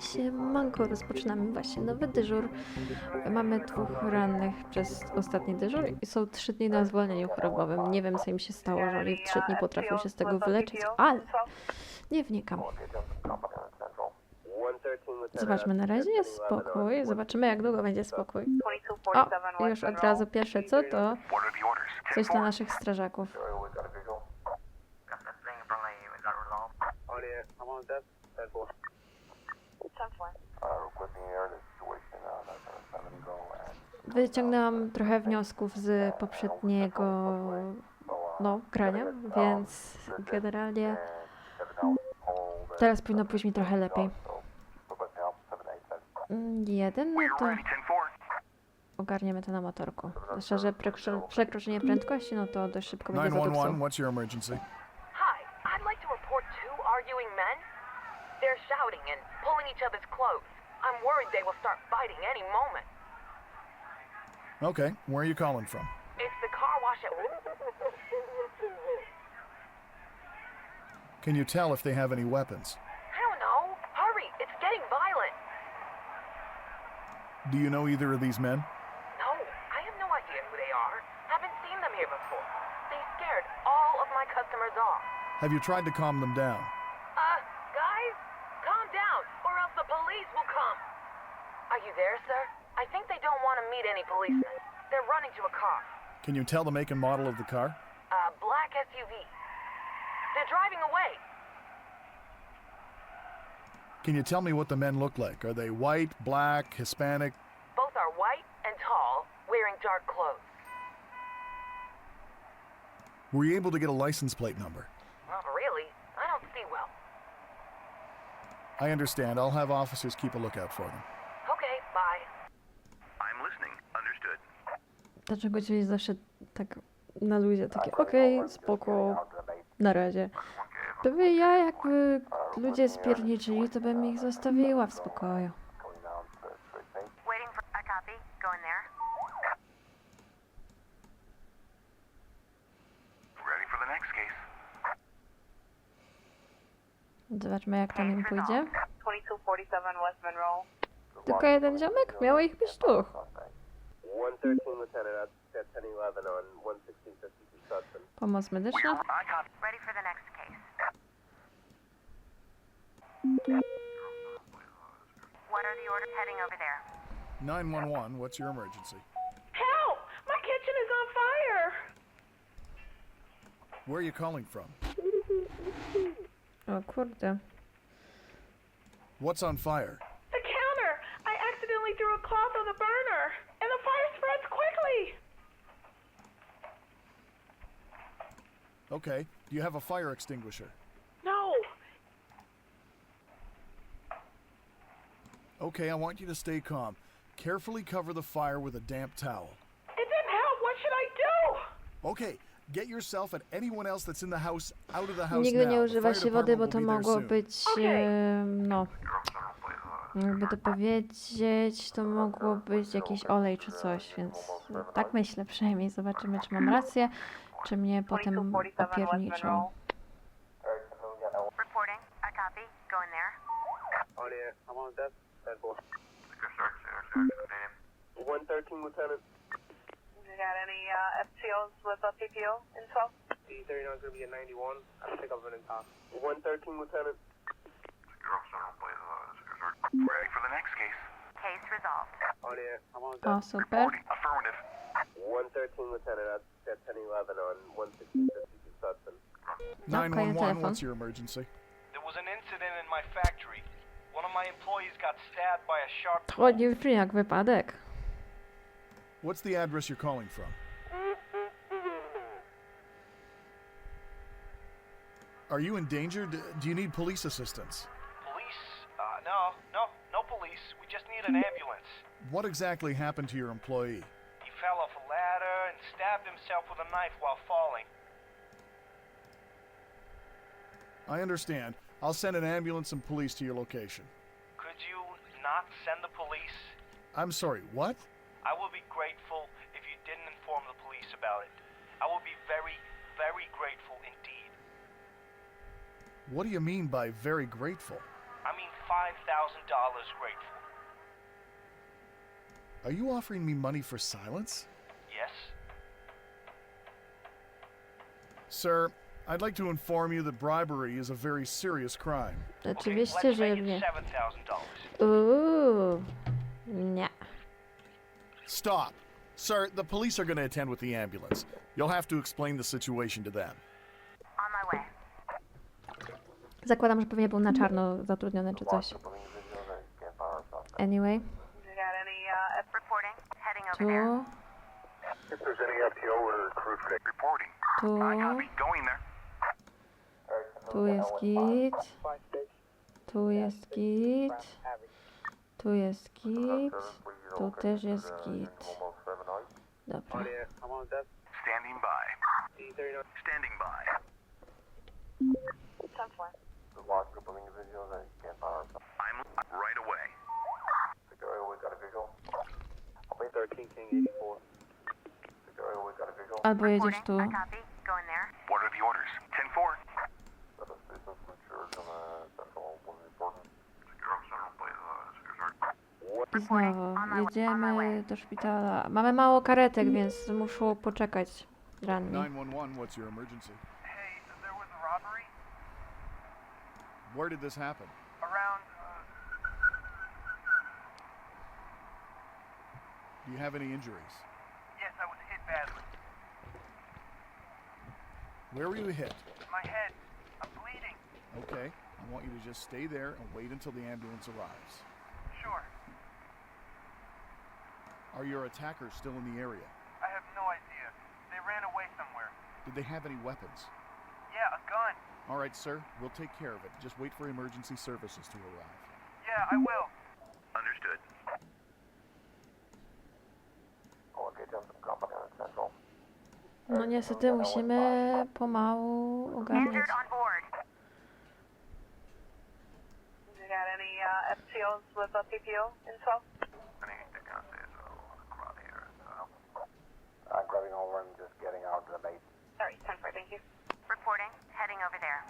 Siemanko, rozpoczynamy właśnie nowy dyżur. Mamy dwóch rannych przez ostatni dyżur i są trzy dni na zwolnieniu chorobowym. Nie wiem, co im się stało, że oni w trzy dni potrafią się z tego wyleczyć, ale nie wnikam. Zobaczmy, na razie jest spokój. Zobaczymy, jak długo będzie spokój. O, już od razu pierwsze co to coś dla naszych strażaków. Wyciągnęłam trochę wniosków z poprzedniego no, grania, więc generalnie teraz powinno pójść mi trochę lepiej. Jeden, no to ogarniemy to na motorku. Zwłaszcza, że przekro- przekroczenie prędkości, no to dość szybko będzie 911, zadupcą. what's your emergency? Shouting and pulling each other's clothes. I'm worried they will start fighting any moment. Okay, where are you calling from? It's the car wash at. Can you tell if they have any weapons? I don't know. Hurry, it's getting violent. Do you know either of these men? No, I have no idea who they are. Haven't seen them here before. They scared all of my customers off. Have you tried to calm them down? Uh, guys, calm down, or else the police will come. Are you there, sir? I think they don't want to meet any policemen. They're running to a car. Can you tell the make and model of the car? A black SUV. They're driving away. Can you tell me what the men look like? Are they white, black, Hispanic? Both are white and tall, wearing dark clothes. Were you able to get a license plate number? Not really. I don't see well. I understand. I'll have officers keep a lookout for them. Dlaczego jest zawsze tak na luzie, takie okej, spoko, na razie. Gdyby ja jakby ludzie spierniczyli, to bym ich zostawiła w spokoju. Zobaczmy jak tam im pójdzie. 2247 West Monroe. Tylko jeden ziomek? Miało ich być dwóch. 113 Lieutenant, that's at 1011 on 11652 Sutton. Pomoc medyczna. I copy. Ready for the next case. What are the orders heading over there? 911, what's your emergency? Help! My kitchen is on fire! Where are you calling from? O kurde. What's on fire? The counter! I accidentally threw a cloth on the burner, Okay, do you have a fire extinguisher? No! Okay, I want you to stay calm. Carefully cover the fire with a damp towel. It didn't help! What should I do? Okay, get yourself and anyone else that's in the house out of the house Nigdy now. nie The używa fire się wody, bo to will be there mogło soon. być, e, no, jakby to powiedzieć, to mogło być jakiś olej czy coś, więc tak myślę przynajmniej. Zobaczymy, czy mam rację, czy mnie potem 2247 West opierniczą. Monroe. Reporting. A copy. Go in there. On air, I'm on desk. Red Bull. Good start, sir. Sir, name. 113 Lieutenant, You got any uh, FTOs with a PPO info? D39 is going to be at 91. I'll pick up an in top. 113 Lieutenant. Ready for the next case. Case resolved. on air, I'm on O, desk. super. Affirmative. 113 Lieutenant, 1011 on 11652 Sutton. 911, telephone. what's your emergency? There was an incident in my factory. One of my employees got stabbed by a sharp Chodzi w jak wypadek. What's the address you're calling from? Are you in danger? Do you need police assistance? police. Uh, no, no, no police. We just need an ambulance. What exactly happened to your employee? Stabbed himself with a knife while falling. I understand. I'll send an ambulance and police to your location. Could you not send the police? I'm sorry, what? I would be grateful if you didn't inform the police about it. I would be very, very grateful indeed. What do you mean by very grateful? I mean, $5,000 grateful. Are you offering me money for silence? Sir, I'd like to inform you that bribery is a very serious crime. Oczywiście, że nie. $7,000. Uuu. Nie. Stop! Sir, the police are going to attend with the ambulance. You'll have to explain the situation to them. On my way. Zakładam, że pewnie był na czarno zatrudniony czy coś. Anyway, You got any uh, F- Reporting. Heading over tu, there. If there's any FTO or crew today. Reporting. Tu. Tu jest git. Tu jest git. Tu jest git. Tu też jest git. Dobra. Standing by. Standing by. I'm right away. 13, King 84. Albo jedziesz tu. I znowu jedziemy do szpitala. Mamy mało karetek, więc muszą poczekać ranni. Hey, Where did this happen? around. Uh, Do you have any injuries? Where were you hit? My head, I'm bleeding. Okay, I want you to just stay there and wait until the ambulance arrives. Sure. Are your attackers still in the area? I have no idea. They ran away somewhere. Did they have any weapons? Yeah, a gun. All right, sir, we'll take care of it. Just wait for emergency services to arrive. Yeah, I will. No niestety musimy pomału ogarniać. Uh, FTOs with a PPO info? Sorry, ten four. Thank you. Reporting. Heading over there.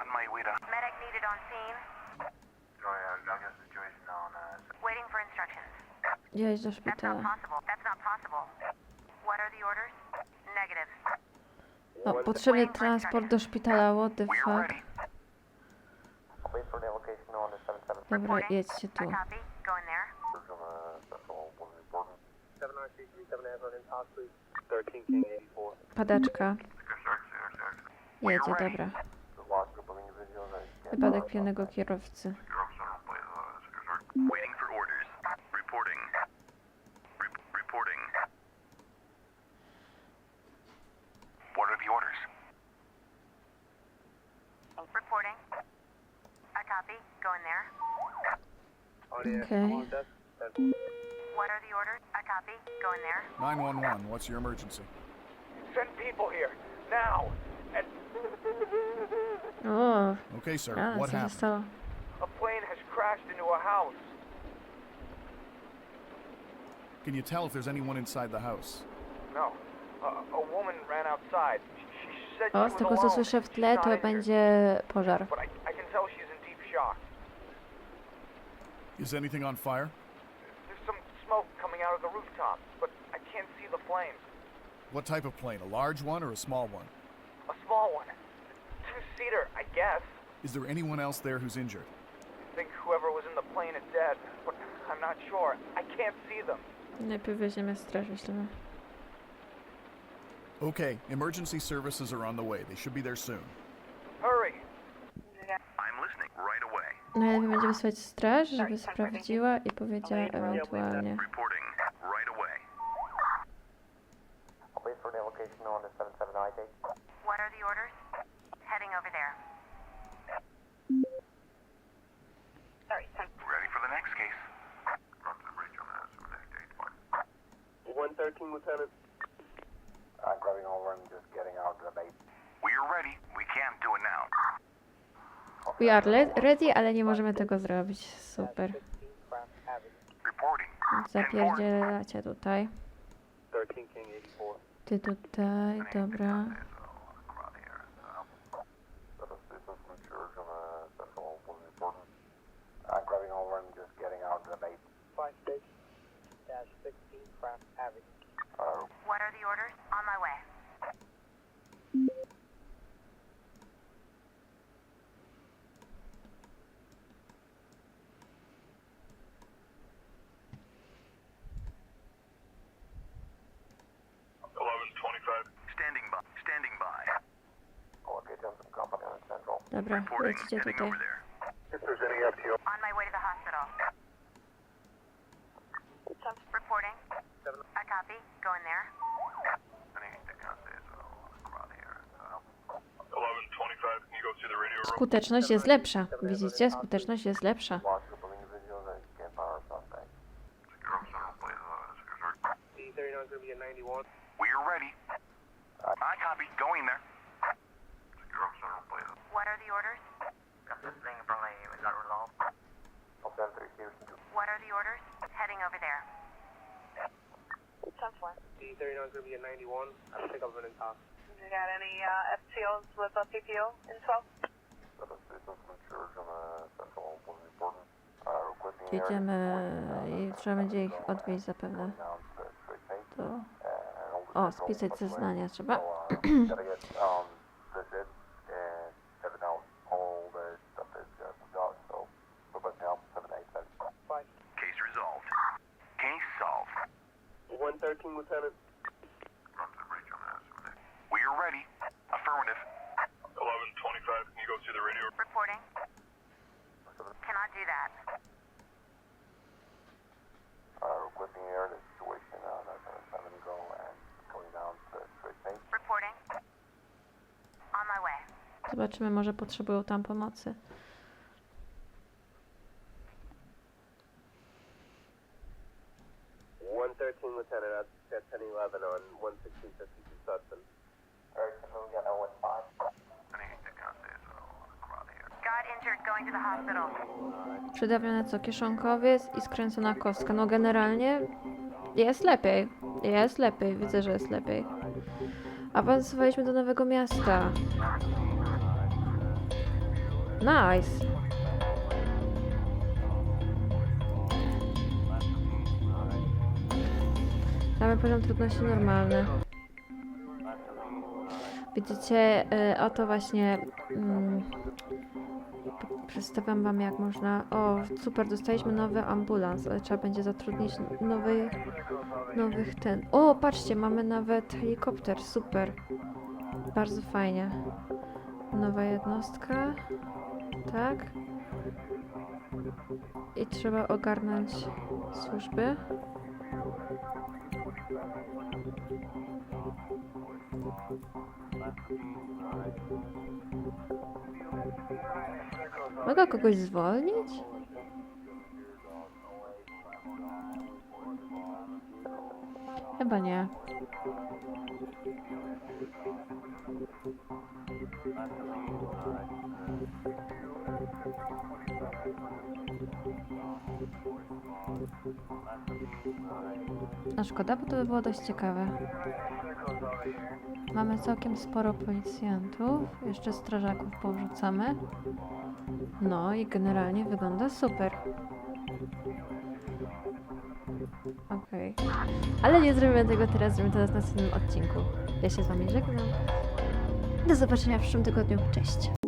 On my way to. Medic needed on scene. Waiting for instructions. Jedź do That's not szpitala. possible. That's not possible. What are the orders? Negative. No, potrzebny transport do szpitala, what the fuck. Dobra, jedźcie tu. copy. Going there. 13 King 84. Padaczka. Jedzie, dobra. Wypadek pijanego kierowcy. Okay. What are the orders? I copy. Going there. 911, what's your emergency? Send people here. Now. And O, Okay, sir, a, what happened? stało? a plane has crashed into a house. Can you tell if there's anyone inside the house? No. A, a woman ran outside. She, she said she O, was z tego co alone. słyszę w tle, to będzie pożar. But I, I can tell she's in deep shock. Is anything on fire? There's some smoke coming out of the rooftop, but I can't see the flames. What type of plane? A large one or a small one? A small one. Two-seater, I guess. Is there anyone else there who's injured? I think whoever was in the plane is dead, but I'm not sure. I can't see them. Najpierw weźmiemy straż, myślimy. Okay, emergency services are on the way. They should be there soon. Hurry! Najlepiej będzie wysłać straż, żeby sprawdziła i powiedziała ewentualnie. We are ready, ale nie możemy tego zrobić. Super. Zapierdzielacie tutaj. Ty tutaj, dobra. Five station dash sixteen craft avenue. Dobra, lecicie tutaj. If there's any FTO, On my way to the hospital. Reporting. I copy. Going there. Anything I say is around here. 1125, can you go to the radio room? Skuteczność jest lepsza. Widzicie? Skuteczność jest lepsza. What are the orders? Heading over there. D39 is going to be a 91. I don't think I've been in talks. You got any uh, FTOs with a PPO info? Jedziemy i trzeba będzie ich odwieźć zapewne. To... O, spisać zeznania trzeba. Case resolved. Case solved. 113, Lieutenant. Run to the bridge on that. We are ready. Affirmative. 1125, can you go to the radio? Reporting. Cannot do that. requesting air the situation on uh, 7 go and going down to straight base. Reporting. On my way. Zobaczymy, może potrzebują tam pomocy. Przydawione co? Kieszonkowiec i skręcona kostka. No generalnie jest lepiej. Jest lepiej. Widzę, że jest lepiej. Awansowaliśmy do nowego miasta. Nice. Mamy poziom trudności normalny. Widzicie, y, oto właśnie mm, przedstawiam wam jak można... O, super, dostaliśmy nowy ambulans, ale trzeba będzie zatrudnić nowy, nowych ten... O, patrzcie, mamy nawet helikopter, super. Bardzo fajnie. Nowa jednostka. Tak. I trzeba ogarnąć służby. Mogę kogoś zwolnić? Chyba nie. No szkoda, bo to by było dość ciekawe. Mamy całkiem sporo policjantów, jeszcze strażaków powrzucamy. No i generalnie wygląda super. Okej. Ale nie zrobimy tego teraz, zrobimy to w następnym odcinku. Ja się z wami żegnam. Do zobaczenia w przyszłym tygodniu. Cześć.